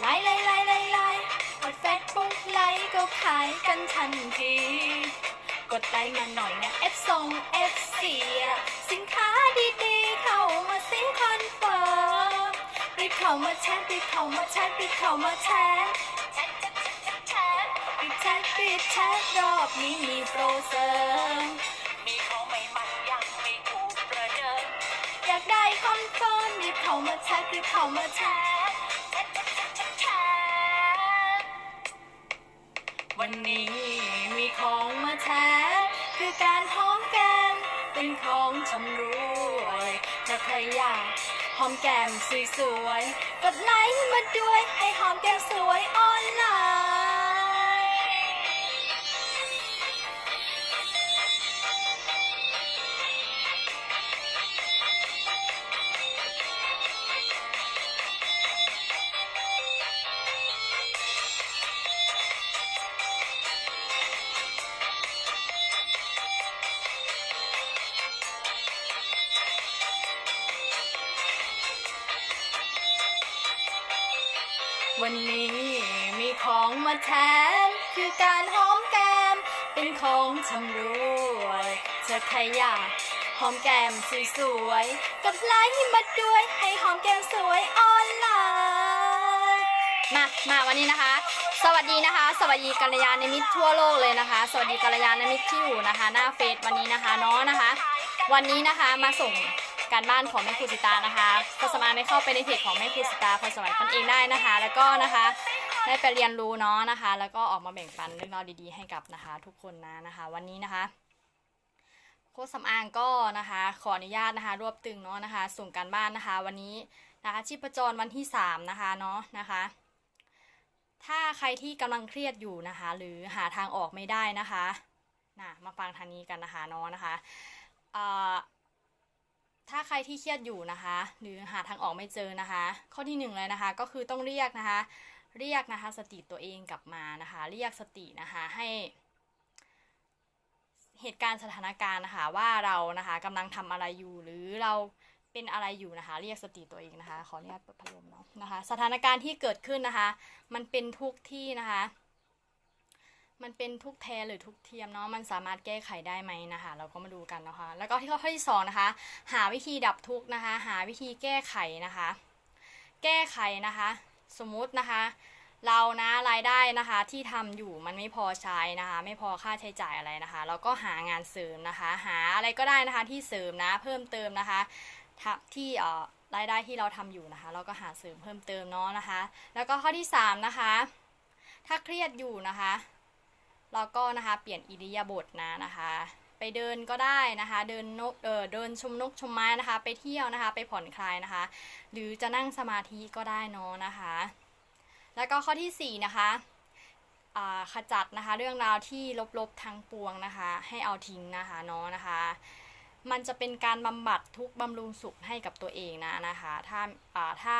ไลน์ไลน์ไลน์ไลน์ไลน์กดเฟซบุ๊กไลค์ก็ขายกันทันที กดไลค์มาหน่อยนะ F ส่ง F เสียสินค้าดีๆ เข้ามาสิคอนเฟิร์มรีบเข้ามาแชทรีบเข้ามาแชทรีบเข้ามาแชทแชทแชทแชทแชทรีบแชทรีบแชทรอบนี้มีโปรเสริมมีของใหม่มันยังไม่ถูกประเดิมอยากได้คอนเฟิร์มรีบเข้ามาแชทรีบเข้ามาแชท นี้มีของมาแทนคือการหอมแก้มเป็นของชำรวยถ้าใครอยากหอมแก้มสวยๆกดไลค์มาด้วยให้หอมแก้มสวยออนไลน์ ชำรวยจะใครอยากหอมแก้มสวยๆกดไลค์มาด้วยให้หอมแก้มสวยออนไลน์มามาวันนี้นะคะ สวัสดีนะคะ สวัสดีกัลยาณมิตรทั่วโลกเลยนะคะ สวัสดีกัลยาณมิตรที่อยู่นะคะ หน้าเฟซวันนี้นะคะเนาะนะคะ วันนี้นะคะมาส่งการบ้านของแม่ครูสิตานะคะก็สามารถไม่เข้าไปในเพจของแม่ครูสิตาพรสวรรค์ตนเองได้นะคะ แล้วก็นะคะ ได้ไปเรียนรู้เนาะนะคะ แล้วก็ออกมาแบ่งปันเรื่องราวดีๆ ให้กับนะคะ ทุกคนนะนะคะ วันนี้นะคะโค้ชสำอางก็นะคะ ขออนุญาตนะคะ รวบตึงเนาะนะคะ ส่งการบ้านนะคะ วันนี้นะคะชีพจรวันที่สามนะคะเนาะนะคะถ้าใครที่กำลังเครียดอยู่นะคะ หรือหาทางออกไม่ได้นะคะนะมาฟังทางนี้กันนะคะเนาะนะคะถ้าใครที่เครียดอยู่นะคะ หรือหาทางออกไม่เจอนะคะ ข้อที่หนึ่งเลยนะคะ ก็คือต้องเรียกนะคะ เรียกนะคะสติตัวเองกลับมานะคะ เรียกสตินะคะให้ เหตุการณ์สถานการณ์นะคะว่าเรานะคะกำลังทำอะไรอยู่หรือเราเป็นอะไรอยู่นะคะ เรียกสติตัวเองนะคะ ขออนุญาตเปิดพัดลมเนาะนะคะ สถานการณ์ที่เกิดขึ้นนะคะ มันเป็นทุกที่นะคะ มันเป็นทุกแท้หรือทุกเทียมเนาะมันสามารถแก้ไขได้ไหมนะคะ เราก็มาดูกันนะคะ แล้วก็ที่ข้อที่สองนะคะ หาวิธีดับทุกนะคะ หาวิธีแก้ไขนะคะ แก้ไขนะคะ สมมุตินะคะ เรานะรายได้นะคะที่ทำอยู่มันไม่พอใช้นะคะ ไม่พอค่าใช้จ่ายอะไรนะคะ เราก็หางานเสริมนะคะ หาอะไรก็ได้นะคะที่เสริมนะเพิ่มเติมนะคะที่เอ่อรายได้ที่เราทำอยู่นะคะ เราก็หาเสริมเพิ่มเติมเนาะนะคะ แล้วก็ข้อที่สามนะคะ ถ้าเครียดอยู่นะคะ เราก็นะคะเปลี่ยนอิริยาบถนะนะคะ ไปเดินก็ได้นะคะ เดินนกเออเดินชมนกชมไม้นะคะ ไปเที่ยวนะคะ ไปผ่อนคลายนะคะ หรือจะนั่งสมาธิก็ได้เนาะนะคะ แล้วก็ข้อที่4นะคะขจัดนะคะ เรื่องราวที่ลบๆทั้งปวงนะคะ ให้เอาทิ้งนะคะเนาะนะคะ มันจะเป็นการบำบัดทุกข์บำรุงสุขให้กับตัวเองนะนะคะ ถ้าถ้า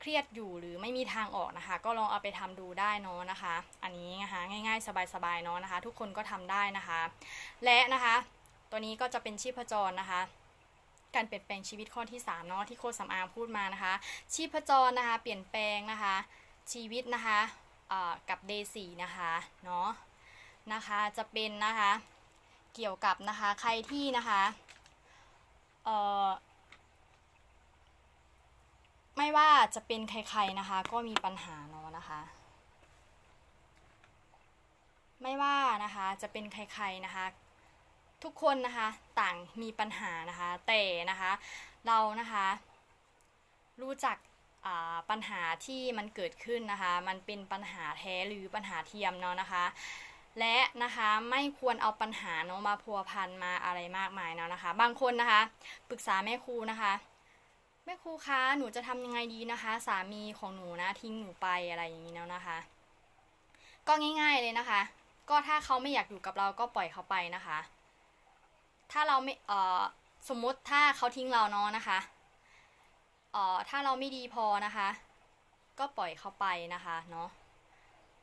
เครียดอยู่หรือไม่มีทางออกนะคะ ก็ลองเอาไปทำดูได้เนาะนะคะ อันนี้นะคะง่ายๆ สบายๆเนาะนะคะ ทุกคนก็ทำได้นะคะ และนะคะ ตัวนี้ก็จะเป็นชีพจรนะคะการเปลี่ยนแปลงชีวิตข้อที่3เนาะที่โคชสำอางพูดมานะคะ ชีพจรนะคะ เปลี่ยนแปลงนะคะ ชีวิตนะคะกับเดซี่นะคะเนาะนะคะจะเป็นนะคะเกี่ยวกับนะคะใครที่นะคะเอ่อ ไม่ว่าจะเป็นใครๆนะคะ ก็มีปัญหาเนาะนะคะ ไม่ว่านะคะจะเป็นใครๆนะคะ ทุกคนนะคะต่างมีปัญหานะคะแต่นะคะเรานะคะรู้จักปัญหาที่มันเกิดขึ้นนะคะ มันเป็นปัญหาแท้หรือปัญหาเทียมเนาะนะคะ และนะคะไม่ควรเอาปัญหาเนาะมาพัวพันมาอะไรมากมายเนาะนะคะ บางคนนะคะ ปรึกษาแม่ครูนะคะ แม่ครูคะหนูจะทำยังไงดีนะคะ สามีของหนูนะทิ้งหนูไปอะไรอย่างนี้แล้วนะคะ ก็ง่าย ๆเลยนะคะ ก็ถ้าเขาไม่อยากอยู่กับเราก็ปล่อยเขาไปนะคะ ถ้าเราไม่เอ่อสมมติถ้าเขาทิ้งเราเนาะนะคะเอ่อถ้าเราไม่ดีพอนะคะ ก็ปล่อยเขาไปนะคะเนาะ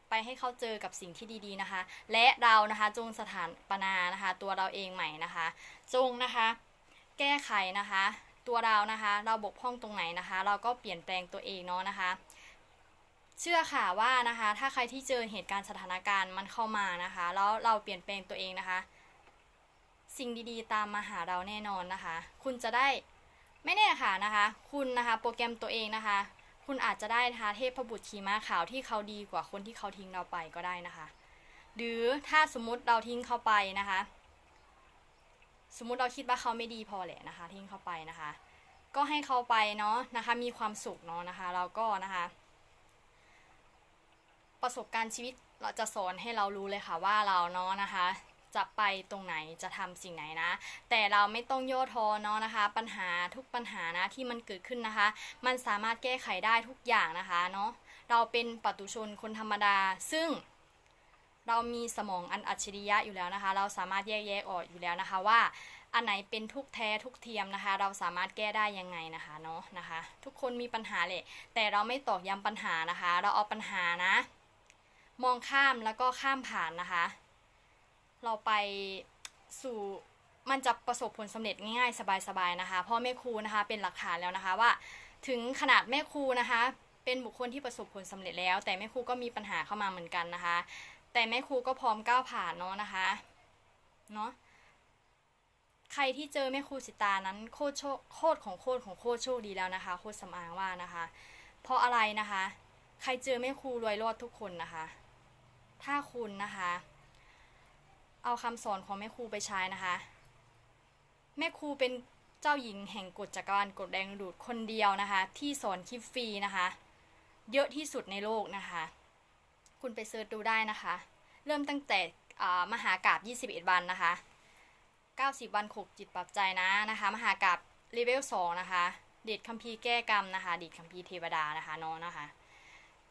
ไปให้เขาเจอกับสิ่งที่ดีๆนะคะ และเรานะคะจงสถานปนานะคะ ตัวเราเองใหม่นะคะ จงนะคะ แก้ไขนะคะ ตัวเรานะคะ เราบกพร่องตรงไหนนะคะ เราก็เปลี่ยนแปลงตัวเองเนาะนะคะ เชื่อค่ะว่านะคะ ถ้าใครที่เจอเหตุการณ์สถานการณ์มันเข้ามานะคะ แล้วเราเปลี่ยนแปลงตัวเองนะคะ สิ่งดีๆ ตามมาหาเราแน่นอนนะคะ คุณจะได้ไม่แน่ค่ะนะคะ คุณนะคะโปรแกรมตัวเองนะคะ คุณอาจจะได้นะคะเทพบุตรขี่ม้าขาวที่เขาดีกว่าคนที่เขาทิ้งเราไปก็ได้นะคะ หรือถ้าสมมุติเราทิ้งเขาไปนะคะ สมมุติเราคิดว่าเขาไม่ดีพอแหละนะคะ ทิ้งเขาไปนะคะ ก็ให้เขาไปเนาะนะคะ มีความสุขเนาะนะคะเราก็นะคะ ประสบการณ์ชีวิตเราจะสอนให้เรารู้เลยค่ะว่าเราเนาะนะคะจะไปตรงไหนจะทำสิ่งไหนนะ แต่เราไม่ต้องย่อท้อเนาะนะคะ ปัญหาทุกปัญหานะที่มันเกิดขึ้นนะคะ มันสามารถแก้ไขได้ทุกอย่างนะคะเนาะเราเป็นปัตุชนคนธรรมดา ซึ่ง เรามีสมองอันอัจฉริยะอยู่แล้วนะคะ เราสามารถแยกแยะออกอยู่แล้วนะคะว่าอันไหนเป็นทุกแท้ทุกเทียมนะคะ เราสามารถแก้ได้ยังไงนะคะเนาะนะคะ ทุกคนมีปัญหาแหละแต่เราไม่ตอกย้ำปัญหานะคะ เราเอาปัญหานะ มองข้ามแล้วก็ข้ามผ่านนะคะ เราไปสู่มันจะประสบผลสำเร็จง่ายๆ สบายๆนะคะพราะแม่ครูนะคะ เป็นหลักฐานแล้วนะคะว่า ถึงขนาดแม่ครูนะคะ เป็นบุคคลที่ประสบผลสำเร็จแล้ว แต่แม่ครูก็มีปัญหาเข้ามาเหมือนกันนะคะ แต่แม่ครูก็พร้อมก้าวผ่านเนาะนะคะเนาะใครที่เจอแม่ครูสิตานั้นโคตรโชคโคตรของโคตรของโคตรโชคดีแล้วนะคะ โคตรสำอางว่านะคะ เพราะอะไรนะคะ ใครเจอแม่ครูรวยรอดทุกคนนะคะ ถ้าคุณนะคะ เอาคำสอนของแม่ครูไปใช้นะคะ แม่ครูเป็นเจ้าหญิงแห่งกฎจักรวาลกฎแรงดูดคนเดียวนะคะ ที่สอนคลิปฟรีนะคะ เยอะที่สุดในโลกนะคะ คุณไปเซิร์ชดูได้นะคะ เริ่มตั้งแต่มหากราบ21 วันนะคะ 90 วันขกจิตปรับใจนะนะคะ มหากราบเลเวล2นะคะ เดชคัมภีร์แก้กรรมนะคะ เดชคัมภีร์เทวดานะคะน้องนะคะ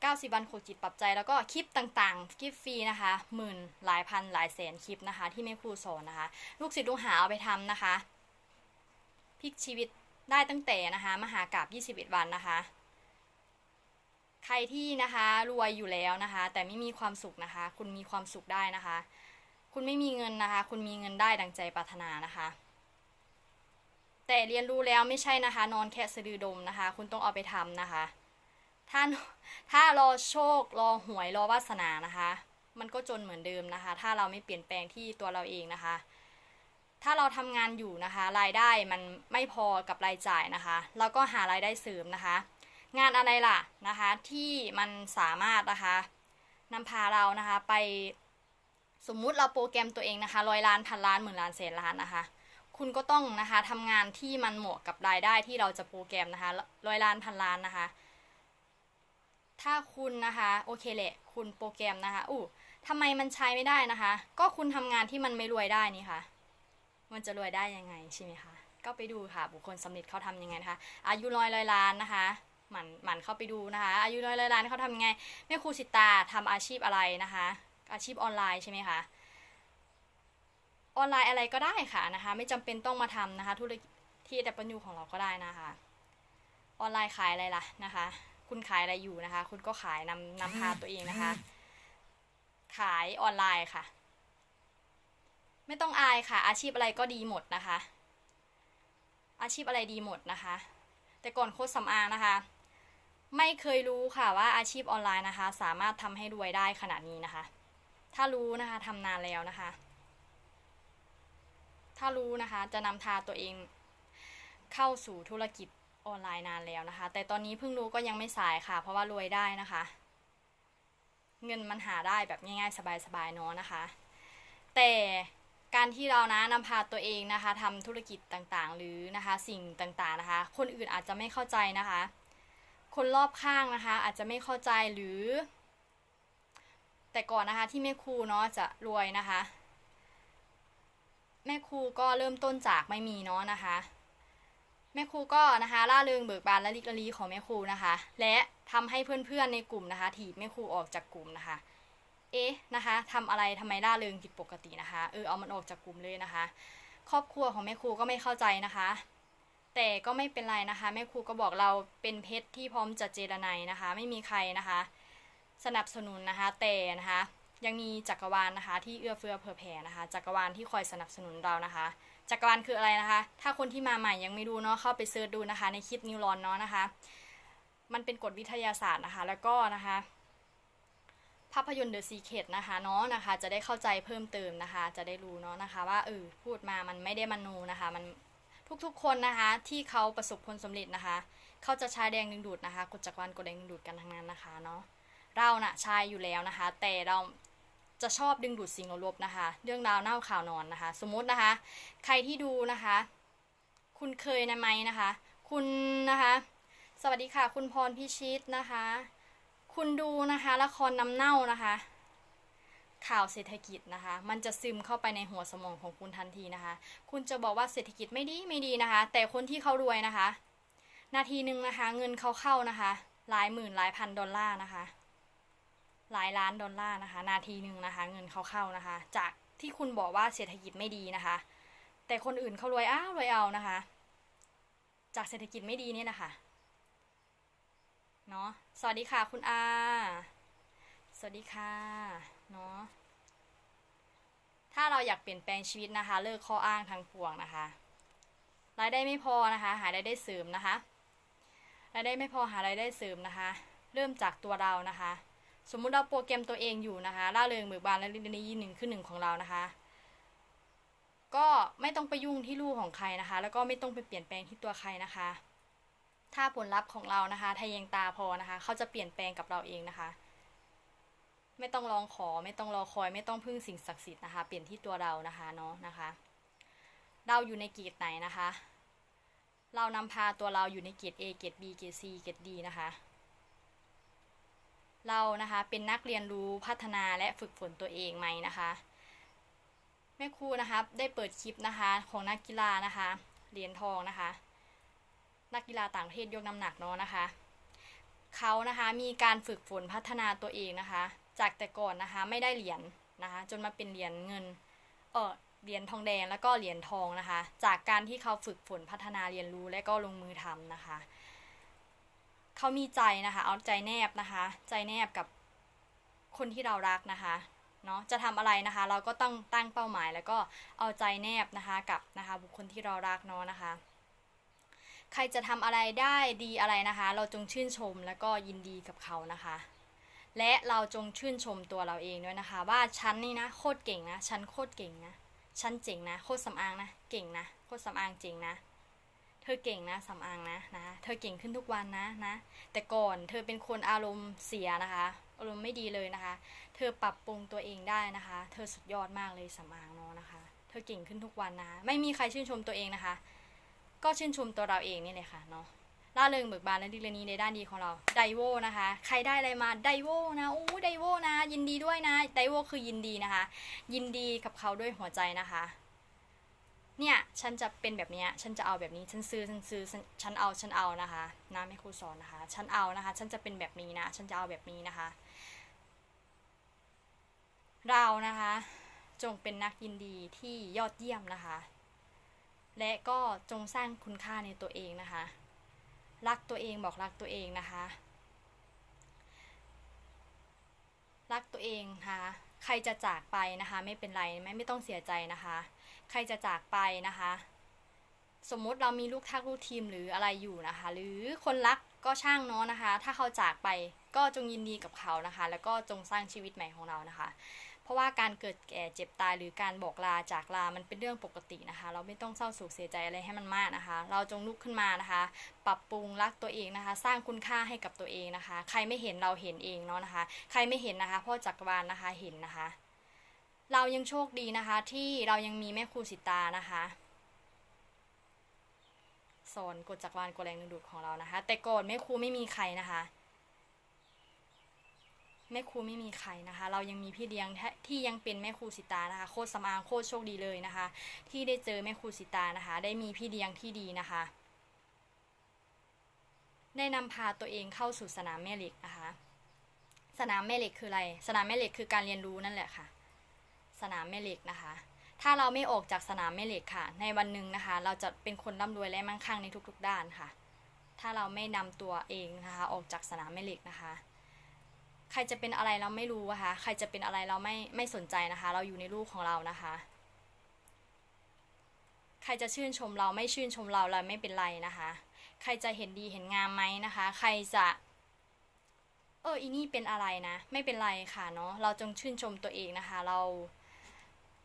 90 วันขกจิตปรับใจแล้วก็คลิปต่างๆ คลิปฟรีนะคะ หมื่นหลายพันหลายแสนคลิปนะคะ ที่แม่ครูสอนนะคะ ลูกศิษย์ลูกหาเอาไปทำนะคะพลิกชีวิตได้ตั้งแต่นะคะ มหากราบ21 วันนะคะ ใครที่นะคะรวยอยู่แล้วนะคะ แต่ไม่มีความสุขนะคะ คุณมีความสุขได้นะคะ คุณไม่มีเงินนะคะ คุณมีเงินได้ดังใจปรารถนานะคะ แต่เรียนรู้แล้วไม่ใช่นะคะ นอนแค่สะดือดมนะคะ คุณต้องเอาไปทำนะคะ ถ้าถ้ารอโชครอหวยรอวาสนานะคะ มันก็จนเหมือนเดิมนะคะ ถ้าเราไม่เปลี่ยนแปลงที่ตัวเราเองนะคะ ถ้าเราทำงานอยู่นะคะ รายได้มันไม่พอกับรายจ่ายนะคะ เราก็หารายได้เสริมนะคะ งานอะไรล่ะนะคะที่มันสามารถนะคะนำพาเรานะคะไปสมมุติเราโปรแกรมตัวเองนะคะร้อยล้านพันล้านหมื่นล้านแสนล้านนะคะ คุณก็ต้องนะคะทำงานที่มันเหมาะกับรายได้ที่เราจะโปรแกรมนะคะร้อยล้านพันล้านนะคะ ถ้าคุณนะคะโอเคแหละคุณโปรแกรมนะคะอู้ทำไมมันใช้ไม่ได้นะคะ ก็คุณทำงานที่มันไม่รวยได้นี่ค่ะมันจะรวยได้ยังไงใช่ไหมคะก็ไปดูค่ะ บุคคลสำเร็จเขาทำยังไงนะคะ อายุร้อยร้อยล้านนะคะ หมันหมันเข้าไปดูนะคะ อายุร้อยร้อยล้านเขาทำยังไงแม่ครูสิตาทำอาชีพอะไรนะคะ อาชีพออนไลน์ใช่ไหมคะออนไลน์อะไรก็ได้ค่ะนะคะ ไม่จำเป็นต้องมาทำนะคะ ธุรกิจที่ดับเบิลยูของเราก็ได้นะคะ ออนไลน์ขายอะไรล่ะนะคะ คุณขายอะไรอยู่นะคะ คุณก็ขายนำนำพาตัวเองนะคะ ขายออนไลน์ค่ะ ไม่ต้องอายค่ะ อาชีพอะไรก็ดีหมดนะคะ อาชีพอะไรดีหมดนะคะ แต่ก่อนโค้ชสำอางนะคะ ไม่เคยรู้ค่ะว่าอาชีพออนไลน์นะคะ สามารถทำให้รวยได้ขนาดนี้นะคะ ถ้ารู้นะคะทำนานแล้วนะคะ ถ้ารู้นะคะจะนำพาตัวเองเข้าสู่ธุรกิจออนไลน์นานแล้วนะคะ แต่ตอนนี้เพิ่งรู้ก็ยังไม่สายค่ะ เพราะว่ารวยได้นะคะ เงินมันหาได้แบบง่ายๆ สบายๆเนาะนะคะ แต่การที่เรานะนำพาตัวเองนะคะทำธุรกิจต่างๆ หรือนะคะ สิ่งต่างๆนะคะ คนอื่นอาจจะไม่เข้าใจนะคะ คนรอบข้างนะคะ อาจจะไม่เข้าใจหรือ แต่ก่อนนะคะที่แม่ครูเนาะจะรวยนะคะ แม่ครูก็เริ่มต้นจากไม่มีเนาะนะคะแม่ครูก็นะคะล่าเริงเบิกบานและลิกลีของแม่ครูนะคะ และทำให้เพื่อนๆในกลุ่มนะคะถีบแม่ครูออกจากกลุ่มนะคะ เอ๊ะนะคะทำอะไรทำไมล่าเริงผิดปกตินะคะเออเอามันออกจากกลุ่มเลยนะคะ ครอบครัวของแม่ครูก็ไม่เข้าใจนะคะ แต่ก็ไม่เป็นไรนะคะ แม่ครูก็บอกเราเป็นเพชรที่พร้อมจะเจรไนนะคะ ไม่มีใครนะคะ สนับสนุนนะคะ แต่นะคะ ยังมีจักรวาลนะคะ ที่เอื้อเฟื้อเผื่อแผ่นะคะ จักรวาลที่คอยสนับสนุนเรานะคะ จักรวาลคืออะไรนะคะ ถ้าคนที่มาใหม่ยังไม่รู้เนาะเข้าไปเซิร์ชดูนะคะ ในคลิปนิวรอนเนาะนะคะ มันเป็นกฎวิทยาศาสตร์นะคะ แล้วก็นะคะภาพยนตร์ The Secret นะคะเนาะนะคะ จะได้เข้าใจเพิ่มเติมนะคะ จะได้รู้เนาะนะคะ ว่าเออพูดมามันไม่ได้มโนนะคะ มัน ทุกๆ คนนะคะ ที่เขาประสบผลสำเร็จนะคะ เขาจะใช้แดงดึงดูดนะคะกฎจักรวาลกดแดงดึงดูดกันทั้งนั้นนะคะเนาะเราน่ะใช้อยู่แล้วนะคะ แต่เราจะชอบดึงดูดสิ่งลบๆนะคะ เรื่องราวเน่าข่าวนอนนะคะ สมมุตินะคะ ใครที่ดูนะคะ คุณเคยนะไหมนะคะ คุณนะคะ สวัสดีค่ะ คุณพรพิชิตนะคะ คุณดูนะคะละครน้ำเน่านะคะ ข่าวเศรษฐกิจนะคะ มันจะซึมเข้าไปในหัวสมองของคุณทันทีนะคะ คุณจะบอกว่าเศรษฐกิจไม่ดีไม่ดีนะคะ แต่คนที่เขารวยนะคะ นาทีหนึ่งนะคะ เงินเขาเข้านะคะ หลายหมื่นหลายพันดอลลาร์นะคะ หลายล้านดอลลาร์นะคะ นาทีหนึ่งนะคะ เงินเขาเข้านะคะ จากที่คุณบอกว่าเศรษฐกิจไม่ดีนะคะ แต่คนอื่นเขารวยอ้าวรวยเอานะคะ จากเศรษฐกิจไม่ดีเนี่ยนะคะเนาะสวัสดีค่ะคุณอา สวัสดีค่ะ เนาะถ้าเราอยากเปลี่ยนแปลงชีวิตนะคะ เลิกข้ออ้างทางปวงนะคะรายได้ไม่พอนะคะ หารายได้เสริมนะคะรายได้ไม่พอหารายได้เสริมนะคะ เริ่มจากตัวเรานะคะ สมมุติเราโปรแกรมตัวเองอยู่นะคะล่าเริงเบิกบานและลินนีหนึ่งขึ้นหนึ่งของเรานะคะ ก็ไม่ต้องไปยุ่งที่ลูกของใครนะคะ แล้วก็ไม่ต้องไปเปลี่ยนแปลงที่ตัวใครนะคะ ถ้าผลลัพธ์ของเรานะคะทะเยงตาพอนะคะ เขาจะเปลี่ยนแปลงกับเราเองนะคะ ไม่ต้องรองขอไม่ต้องรอคอย ไม่ต้องพึ่งสิ่งศักดิ์สิทธิ์นะคะ เปลี่ยนที่ตัวเรานะคะเนาะนะคะ เราอยู่ในเกรดไหนนะคะ เรานำพาตัวเราอยู่ในเกรด A เกรด B เกรด C เกรด D นะคะ เรานะคะเป็นนักเรียนรู้พัฒนาและฝึกฝนตัวเองไหมนะคะแม่ครูนะคะได้เปิดคลิปนะคะของนักกีฬานะคะเหรียญทองนะคะ นักกีฬาต่างประเทศยกน้ำหนักเนาะนะคะเขานะคะมีการฝึกฝนพัฒนาตัวเองนะคะ จากแต่ก่อนนะคะ ไม่ได้เหรียญนะคะ จนมาเป็นเหรียญเงินเออเหรียญทองแดงแล้วก็เหรียญทองนะคะ จากการที่เขาฝึกฝนพัฒนาเรียนรู้และก็ลงมือทำนะคะ เขามีใจนะคะ เอาใจแนบนะคะ ใจแนบกับคนที่เรารักนะคะเนาะจะทำอะไรนะคะ เราก็ต้องตั้งเป้าหมาย แล้วก็เอาใจแนบนะคะกับนะคะบุคคลที่เรารักเนาะนะคะ ใครจะทำอะไรได้ดีอะไรนะคะ เราจงชื่นชมแล้วก็ยินดีกับเขานะคะ และเราจงชื่นชมตัวเราเองด้วยนะคะ ว่าฉันนี่นะโคตรเก่งนะฉันโคตรเก่งนะฉันเจ๋งนะโคตรสำอางนะเก่งนะโคตรสำอางเจ๋งนะ เธอเก่งนะสำอางนะนะ เธอเก่งขึ้นทุกวันนะนะ แต่ก่อนเธอเป็นคนอารมณ์เสียนะคะ อารมณ์ไม่ดีเลยนะคะ เธอปรับปรุงตัวเองได้นะคะ เธอสุดยอดมากเลยสำอางเนาะนะคะ เธอเก่งขึ้นทุกวันนะ ไม่มีใครชื่นชมตัวเองนะคะ ก็ชื่นชมตัวเราเองนี่เลยค่ะเนาะ ล่าเริงเบิกบานและดิเรนีในด้านดีของเราไดโวนะคะ ใครได้อะไรมาไดโวนะโอ้ไดโวนะ ยินดีด้วยนะไดโวคือยินดีนะคะ ยินดีกับเขาด้วยหัวใจนะคะ เนี่ยฉันจะเป็นแบบเนี้ยฉันจะเอาแบบนี้ฉันซื้อฉันซื้อฉันเอาฉันเอานะคะนะแม่ครูสอนนะคะ ฉันเอานะคะ ฉันจะเป็นแบบนี้นะ ฉันจะเอาแบบนี้นะคะ เรานะคะ จงเป็นนักยินดีที่ยอดเยี่ยมนะคะ และก็จงสร้างคุณค่าในตัวเองนะคะ รักตัวเองบอกรักตัวเองนะคะ รักตัวเองค่ะใครจะจากไปนะคะ ไม่เป็นไรไม่ไม่ต้องเสียใจนะคะ ใครจะจากไปนะคะ สมมุติเรามีลูกทักลูกทีมหรืออะไรอยู่นะคะ หรือคนรักก็ช่างเนาะนะคะ ถ้าเขาจากไปก็จงยินดีกับเขานะคะ แล้วก็จงสร้างชีวิตใหม่ของเรานะคะ เพราะว่าการเกิดแก่เจ็บตายหรือการบอกลาจากลา มันเป็นเรื่องปกตินะคะ เราไม่ต้องเศร้าโศกเสียใจอะไรให้มันมากนะคะ เราจงลุกขึ้นมานะคะ ปรับปรุงรักตัวเองนะคะ สร้างคุณค่าให้กับตัวเองนะคะ ใครไม่เห็นเราเห็นเองเนาะนะคะ ใครไม่เห็นนะคะพ่อจักรวาลนะคะเห็นนะคะ เรายังโชคดีนะคะ ที่เรายังมีแม่ครูสิตานะคะสอนกฎจักรวาลกฎแรงดึงดูดของเรานะคะ แต่ก่อนแม่ครูไม่มีใครนะคะ แม่ครูไม่มีใครนะคะ เรายังมีพี่เลี้ยงที่ยังเป็นแม่ครูสิตานะคะโคตรสำอางโคตรโชคดีเลยนะคะ ที่ได้เจอแม่ครูสิตานะคะ ได้มีพี่เลี้ยงที่ดีนะคะ ได้นำพาตัวเองเข้าสู่สนามแม่เหล็กนะคะ สนามแม่เหล็กคืออะไร สนามแม่เหล็กคือการเรียนรู้นั่นแหละค่ะ สนามแม่เหล็กนะคะถ้าเราไม่ออกจากสนามแม่เหล็กค่ะ ในวันหนึ่งนะคะ เราจะเป็นคนร่ำรวยและมั่งคั่งในทุกๆด้านค่ะ ถ้าเราไม่นำตัวเองนะคะ ออกจากสนามแม่เหล็กนะคะ ใครจะเป็นอะไรเราไม่รู้นะคะ ใครจะเป็นอะไรเราไม่ไม่สนใจนะคะ เราอยู่ในลูกของเรานะคะ ใครจะชื่นชมเราไม่ชื่นชมเราเราไม่เป็นไรนะคะ ใครจะเห็นดีเห็นงามไหมนะคะ ใครจะเอออีนี่เป็นอะไรนะ ไม่เป็นไรค่ะเนาะเราจงชื่นชมตัวเองนะคะ เรา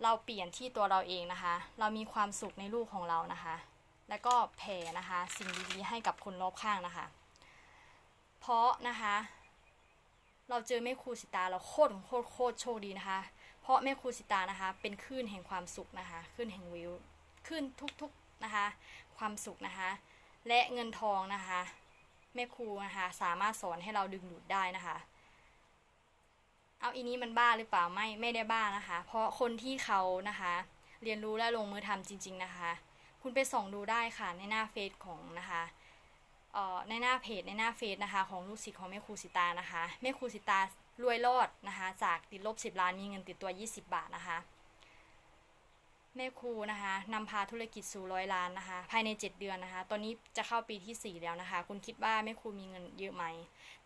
เราเปลี่ยนที่ตัวเราเองนะคะ เรามีความสุขในลูกของเรานะคะ แล้วก็แผ่นะคะ สิ่งดีๆให้กับคนรอบข้างนะคะ เพราะนะคะ เราเจอแม่ครูสิตาเราโคตรโคตรโคตรโชคดีนะคะ เพราะแม่ครูสิตานะคะ เป็นคลื่นแห่งความสุขนะคะคลื่นแห่งวิวคลื่นทุกๆนะคะ ความสุขนะคะ และเงินทองนะคะแม่ครูนะคะสามารถสอนให้เราดึงดูดได้นะคะ เอาอีนี้มันบ้าหรือเปล่าไม่ไม่ได้บ้านะคะ เพราะคนที่เขานะคะ เรียนรู้และลงมือทำจริง ๆนะคะ คุณไปส่องดูได้ค่ะในหน้าเฟซของนะคะ ในหน้าเพจในหน้าเฟซนะคะของลูกศิษย์ของแม่ครูสิตานะคะแม่ครูสิตารวยรอดนะคะ จากติดลบ 10 ล้านมีเงินติดตัว 20 บาทนะคะแม่ครูนะคะนำพาธุรกิจสู่ร้อยล้านนะคะ ภายใน 7 เดือนนะคะ ตอนนี้จะเข้าปีที่ 4 แล้วนะคะ คุณคิดว่าแม่ครูมีเงินเยอะไหม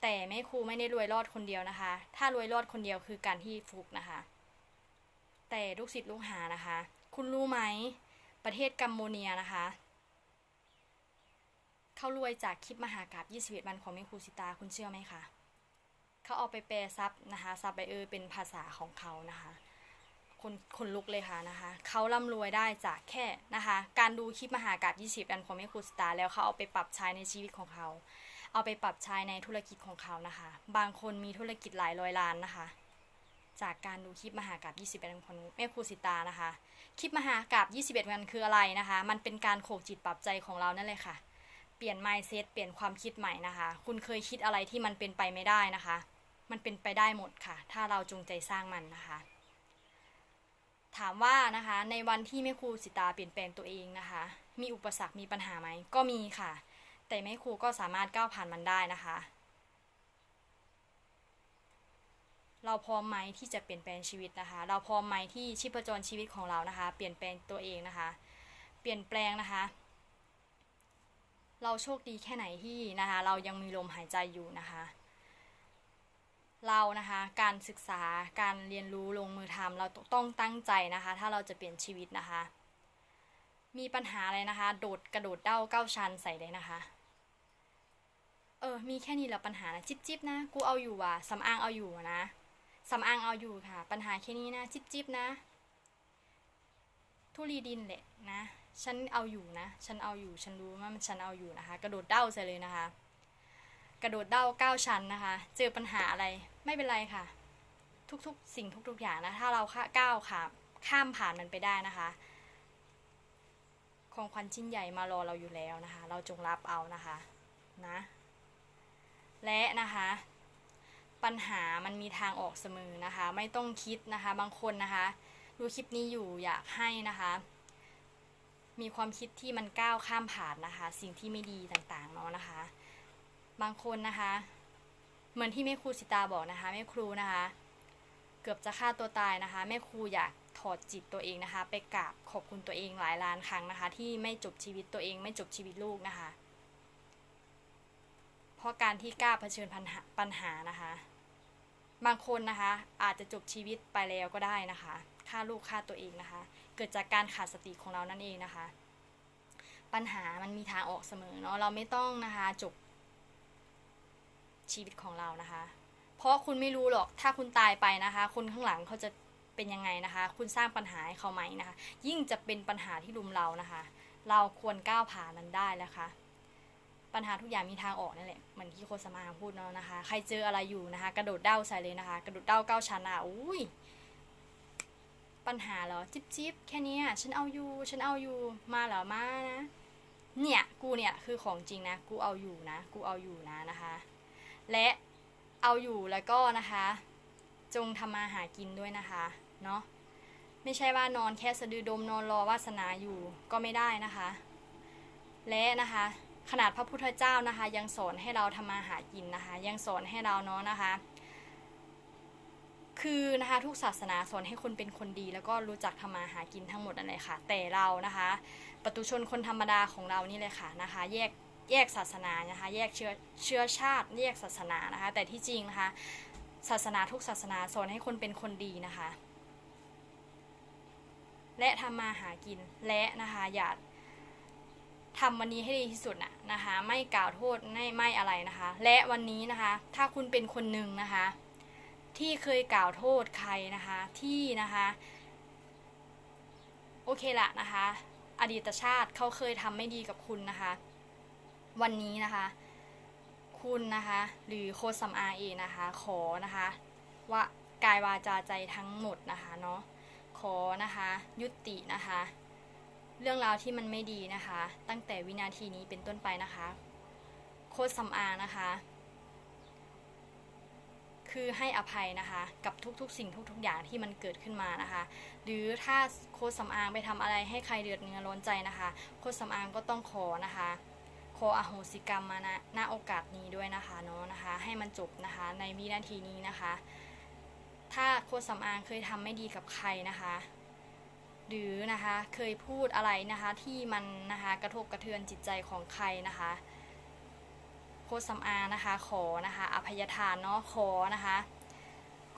แต่แม่ครูไม่ได้รวยรอดคนเดียวนะคะ ถ้ารวยรอดคนเดียวคือการที่ฟุกนะคะ แต่ลูกศิษย์ลูกหานะคะ คุณรู้ไหมประเทศกัมพูเนียนะคะ เขารวยจากคลิปมหากราบ21วันของแม่ครูสิตาคุณเชื่อไหมคะเขาเอาไปแปลซับนะคะซับไปเออเป็นภาษาของเขานะคะคนคนลุกเลยค่ะนะคะเขาร่ำรวยได้จากแค่นะคะ การดูคลิปมหากราบ20วันของแม่ครูสิตาแล้วเขาเอาไปปรับใช้ในชีวิตของเขา เอาไปปรับใช้ในธุรกิจของเขานะคะ บางคนมีธุรกิจหลายร้อยล้านนะคะ จากการดูคลิปมหากราบ21วันของแม่ครูสิตานะคะ คลิปมหากราบ21วันคืออะไรนะคะ มันเป็นการโขกจิตปรับใจของเรานั่นเลยค่ะ ปลี่ยน mindset เปลี่ยนความคิดใหม่นะคะ คุณเคยคิดอะไรที่มันเป็นไปไม่ได้นะคะ มันเป็นไปได้หมดค่ะ ถ้าเราจงใจสร้างมันนะคะ ถามว่านะคะ ในวันที่แม่ครูสิตาเปลี่ยนแปลงตัวเองนะคะ มีอุปสรรคมีปัญหาไหม ก็มีค่ะ แต่แม่ครูก็สามารถก้าวผ่านมันได้นะคะ เราพร้อมไหมที่จะเปลี่ยนแปลงชีวิตนะคะ เราพร้อมไหมที่ชีพจรชีวิตของเรานะคะ เปลี่ยนแปลงตัวเองนะคะ เปลี่ยนแปลงนะคะ เราโชคดีแค่ไหนที่นะคะเรายังมีลมหายใจอยู่นะคะ เรานะคะการศึกษาการเรียนรู้ลงมือทำเราต้องตั้งใจนะคะ ถ้าเราจะเปลี่ยนชีวิตนะคะ มีปัญหาอะไรนะคะ โดดกระโดดเด้าเก้าชันใส่เลยนะคะเออ มีแค่นี้แหละปัญหานะจิ๊บจิบนะ กูเอาอยู่ว่ะสำอางเอาอยู่นะสำอางเอาอยู่ค่ะ ปัญหาแค่นี้นะ จิ๊บจิบนะ ทุลีดินแหละนะ ฉันเอาอยู่นะ ฉันเอาอยู่ ฉันรู้ว่ามันฉันเอาอยู่นะคะ กระโดดเด้าใส่เลยนะคะ กระโดดเด้าเก้าชั้นนะคะ เจอปัญหาอะไรไม่เป็นไรค่ะ ทุกๆ สิ่งทุกๆอย่างนะ ถ้าเราก้าวค่ะ ข้ามผ่านมันไปได้นะคะของขวัญชิ้นใหญ่มารอเราอยู่แล้วนะคะ เราจงรับเอานะคะนะ และนะคะ ปัญหามันมีทางออกเสมอนะคะ ไม่ต้องคิดนะคะ บางคนนะคะ ดูคลิปนี้อยู่อยากให้นะคะ มีความคิดที่มันก้าวข้ามผ่านนะคะ สิ่งที่ไม่ดีต่างๆเนาะนะคะ บางคนนะคะ เหมือนที่แม่ครูสิตาบอกนะคะแม่ครูนะคะ เกือบจะฆ่าตัวตายนะคะแม่ครูอยากถอดจิตตัวเองนะคะ ไปกราบขอบคุณตัวเองหลายล้านครั้งนะคะ ที่ไม่จบชีวิตตัวเอง ไม่จบชีวิตลูกนะคะ เพราะการที่กล้าเผชิญปัญหาปัญหานะคะ บางคนนะคะ อาจจะจบชีวิตไปแล้วก็ได้นะคะฆ่าลูกฆ่าตัวเองนะคะ เกิดจากการขาดสติของเรานั่นเองนะคะ ปัญหามันมีทางออกเสมอเนาะเราไม่ต้องนะคะจบชีวิตของเรานะคะ เพราะคุณไม่รู้หรอกถ้าคุณตายไปนะคะ คนข้างหลังเขาจะเป็นยังไงนะคะ คุณสร้างปัญหาให้เขาไหมนะคะ ยิ่งจะเป็นปัญหาที่รุมเรานะคะ เราควรก้าวผ่านมันได้แล้วค่ะปัญหาทุกอย่างมีทางออกนั่นแหละเหมือนที่โคสมาพูดเนาะนะคะ ใครเจออะไรอยู่นะคะ กระโดดเด้าใส่เลยนะคะ กระโดดเด้าเก้าชั้นอะอุ้ย ปัญหาเหรอ จิบจิบแค่นี้ฉันเอาอยู่ ฉันเอาอยู่ มาเหรอ มานะ เนี่ย กูเนี่ยคือของจริงนะ กูเอาอยู่นะ กูเอาอยู่นะนะคะ และเอาอยู่แล้วก็นะคะ จงทำมาหากินด้วยนะคะ เนาะ ไม่ใช่ว่านอนแค่สะดือดมนอนรอวาสนาอยู่ก็ไม่ได้นะคะ และนะคะ ขนาดพระพุทธเจ้านะคะ ยังสอนให้เราทำมาหากินนะคะ ยังสอนให้เราเนาะนะคะ คือนะคะทุกศาสนาสอนให้คนเป็นคนดี แล้วก็รู้จักทำมาหากินทั้งหมดนั่นแหละค่ะ แต่เรานะคะปตุชนคนธรรมดาของเรานี่เลยค่ะนะคะ แยกแยกศาสนานะคะ แยกเชื้อเชื้อชาติ แยกศาสนานะคะ แต่ที่จริงนะคะ ศาสนาทุกศาสนาสอนให้คนเป็นคนดีนะคะ และทำมาหากินและนะคะอย่าทำวันนี้ให้ดีที่สุดนะนะคะ ไม่กล่าวโทษไม่ไม่อะไรนะคะ และวันนี้นะคะ ถ้าคุณเป็นคนหนึ่งนะคะ ที่เคยกล่าวโทษใครนะคะที่นะคะโอเคละนะคะ อดีตชาติเขาเคยทำไม่ดีกับคุณนะคะ วันนี้นะคะ คุณนะคะ หรือโค้ดสำอางเองนะคะ ขอนะคะว่ากายวาจาใจทั้งหมดนะคะเนาะขอนะคะ ยุตินะคะ เรื่องราวที่มันไม่ดีนะคะ ตั้งแต่วินาทีนี้เป็นต้นไปนะคะ โค้ดสำอางนะคะ คือให้อภัยนะคะ กับทุกๆ สิ่งทุก ๆ อย่างที่มันเกิดขึ้นมานะคะ หรือถ้าโค้ดสำอางไปทำอะไรให้ใครเดือดเนื้อร้อนใจนะคะ โค้ดสำอางก็ต้องขอนะคะขออโหสิกรรมมาณณโอกาสนี้ด้วยนะคะเนาะนะคะ ให้มันจบนะคะในวินาทีนี้นะคะ ถ้าโค้ดสำอางเคยทำไม่ดีกับใครนะคะ หรือนะคะเคยพูดอะไรนะคะที่มันนะคะกระทบกระเทือนจิตใจของใครนะคะ โค้ดสำอางนะคะ ขอนะคะอภัยทานเนาะขอนะคะ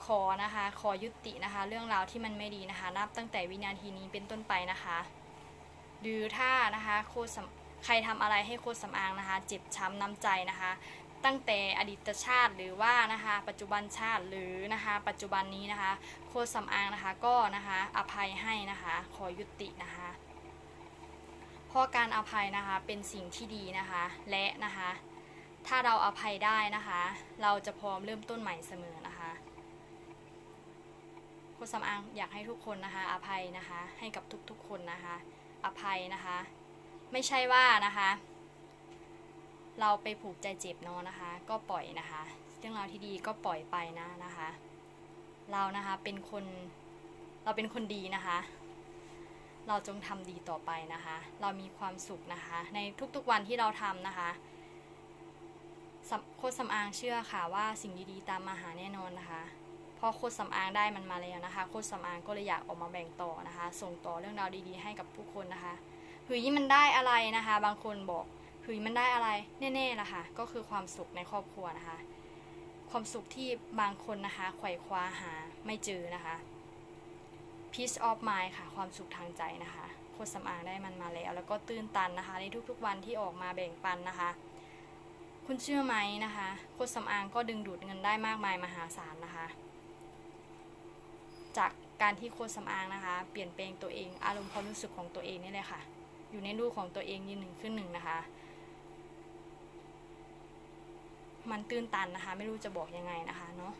ขอนะคะ ขอยุตินะคะ เรื่องราวที่มันไม่ดีนะคะ นับตั้งแต่วินาทีนี้เป็นต้นไปนะคะ หรือถ้านะคะโค้ดสำใครทำอะไรให้โค้ดสำอางนะคะ เจ็บช้ำน้ำใจนะคะ ตั้งแต่อดีตชาติหรือว่านะคะ ปัจจุบันชาติหรือนะคะ ปัจจุบันนี้นะคะ โค้ดสำอางนะคะก็นะคะอภัยให้นะคะ ขอยุตินะคะเพราะการอภัยนะคะเป็นสิ่งที่ดีนะคะ และนะคะ ถ้าเราอภัยได้นะคะ เราจะพร้อมเริ่มต้นใหม่เสมอนะคะค้ดสำอางอยากให้ทุกคนนะคะ อภัยนะคะ ให้กับทุกๆคนนะคะ อภัยนะคะ ไม่ใช่ว่านะคะ เราไปผูกใจเจ็บเนาะนะคะ ก็ปล่อยนะคะ เรื่องราวที่ดีก็ปล่อยไปนะนะคะ เรานะคะเป็นคนเราเป็นคนดีนะคะ เราจงทำดีต่อไปนะคะ เรามีความสุขนะคะ ในทุกๆวันที่เราทำนะคะ โคดสำอางเชื่อค่ะว่าสิ่งดีๆ ตามมาหาแน่นอนนะคะเพราะโคดสำอางได้มันมาแล้วนะคะ โคดสำอางก็เลยอยากออกมาแบ่งต่อนะคะ ส่งต่อเรื่องราวดีๆ ให้กับผู้คนนะคะเฮ้ยมันได้อะไรนะคะ บางคนบอกเฮ้ยมันได้อะไรแน่ๆละค่ะ ก็คือความสุขในครอบครัวนะคะ ความสุขที่บางคนนะคะไขว่คว้าหาไม่เจอนะคะ peace of mind ค่ะ ความสุขทางใจนะคะ โคดสำอางได้มันมาแล้ว แล้วก็ตื้นตันนะคะ ในทุกๆวันที่ออกมาแบ่งปันนะคะ คุณเชื่อไหมนะคะโคดสำอางก็ดึงดูดเงินได้มากมายมหาศาลนะคะ จากการที่โคดสำอางนะคะ เปลี่ยนแปลงตัวเองอารมณ์ความรู้สึกของตัวเองนี่เลยค่ะ อยู่ในรูปของตัวเองยืนหนึ่งขึ้นหนึ่งนะคะ มันตื้นตันนะคะ ไม่รู้จะบอกยังไงนะคะเนาะ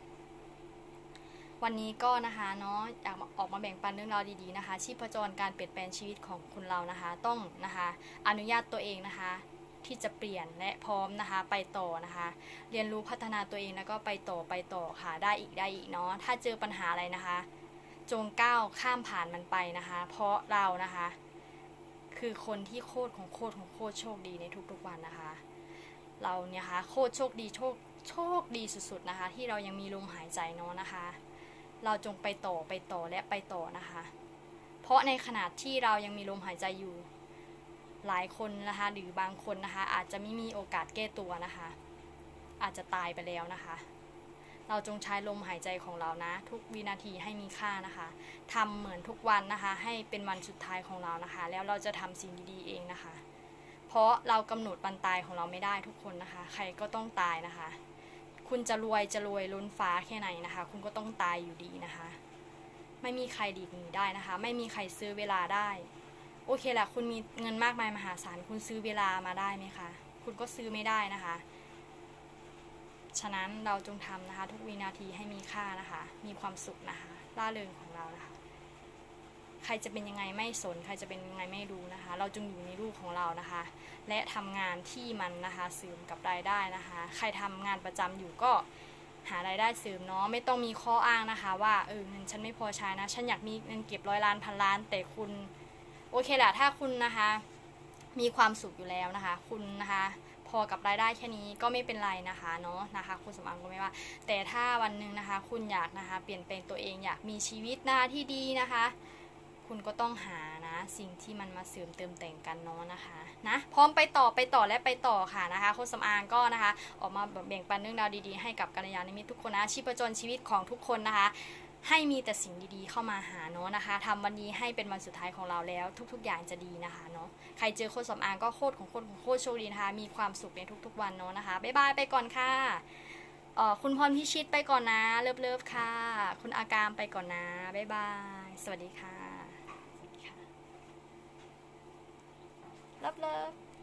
วันนี้ก็นะคะเนาะอยากออกมาแบ่งปันเรื่องราวดีๆนะคะ ชีพจรการเปลี่ยนแปลงชีวิตของคุณเรานะคะ ต้องนะคะ อนุญาตตัวเองนะคะ ที่จะเปลี่ยนและพร้อมนะคะ ไปต่อนะคะ เรียนรู้พัฒนาตัวเองแล้วก็ไปต่อไปต่อค่ะได้อีกได้อีกเนาะถ้าเจอปัญหาอะไรนะคะ จงก้าวข้ามผ่านมันไปนะคะ เพราะเรานะคะ คือคนที่โคตรของโคตรของโคตรโชคดีในทุกๆวันนะคะ เราเนี่ยค่ะโคตรโชคดีโชคโชคดีสุดๆนะคะ ที่เรายังมีลมหายใจเนาะนะคะ เราจงไปต่อไปต่อและไปต่อนะคะ เพราะในขณะที่เรายังมีลมหายใจอยู่ หลายคนนะคะ หรือบางคนนะคะ อาจจะไม่มีโอกาสแก้ตัวนะคะ อาจจะตายไปแล้วนะคะ เราจงใช้ลมหายใจของเรานะ ทุกวินาทีให้มีค่านะคะทำเหมือนทุกวันนะคะ ให้เป็นวันสุดท้ายของเรานะคะ แล้วเราจะทำสิ่งดีๆเองนะคะ เพราะเรากำหนดวันตายของเราไม่ได้ทุกคนนะคะ ใครก็ต้องตายนะคะ คุณจะรวยจะรวยล้นฟ้าแค่ไหนนะคะ คุณก็ต้องตายอยู่ดีนะคะ ไม่มีใครดีกหนีได้นะคะ ไม่มีใครซื้อเวลาได้ โอเคแหละคุณมีเงินมากมายมหาศาลคุณซื้อเวลามาได้ไหมคะ คุณก็ซื้อไม่ได้นะคะ ฉะนั้นเราจงทำนะคะ ทุกวินาทีให้มีค่านะคะ มีความสุขนะคะล่าเริงของเรานะคะใครจะเป็นยังไงไม่สน ใครจะเป็นยังไงไม่รู้นะคะ เราจงอยู่ในรูปของเรานะคะ และทำงานที่มันนะคะเสริมกับรายได้นะคะ ใครทำงานประจำอยู่ก็หารายได้เสริมเนาะไม่ต้องมีข้ออ้างนะคะ ว่าเออเงินฉันไม่พอใช้นะ ฉันอยากมีเงินเก็บร้อยล้านพันล้าน แต่คุณ โอเคแหละถ้าคุณนะคะ มีความสุขอยู่แล้วนะคะ คุณนะคะพอกับรายได้แค่นี้ก็ไม่เป็นไรนะคะเนาะนะคะ คุณสมอังก็ไม่ว่า แต่ถ้าวันหนึ่งนะคะ คุณอยากนะคะเปลี่ยนแปลงตัวเองอยากมีชีวิตหน้าที่ดีนะคะ คุณก็ต้องหานะสิ่งที่มันมาเสริมเติมแต่งกันเนาะนะคะนะพร้อมไปต่อไปต่อและไปต่อค่ะนะคะค้ชสำอางก็นะคะ ออกมาแบ่งปันเรื่องราวดีๆให้กับกัลยาณมิตรทุกคนนะชีพจรชีวิตของทุกคนนะคะ ให้มีแต่สิ่งดีๆเข้ามาหาเนาะนะคะทำวันนี้ให้เป็นวันสุดท้ายของเราแล้ว ทุก ๆ อย่างจะดีนะคะเนาะใครเจอโค้ชสำอางก็โคตรของโคตรของโคตรโชคดีนะคะมีความสุขในทุก ๆ วันเนาะนะคะบ๊ายบายไปก่อนค่ะเออคุณพรพิชิตไปก่อนนะ เลิฟๆค่ะ คุณอากามไปก่อนนะ บ๊ายบาย สวัสดีค่ะ สวัสดีค่ะ เลิฟๆ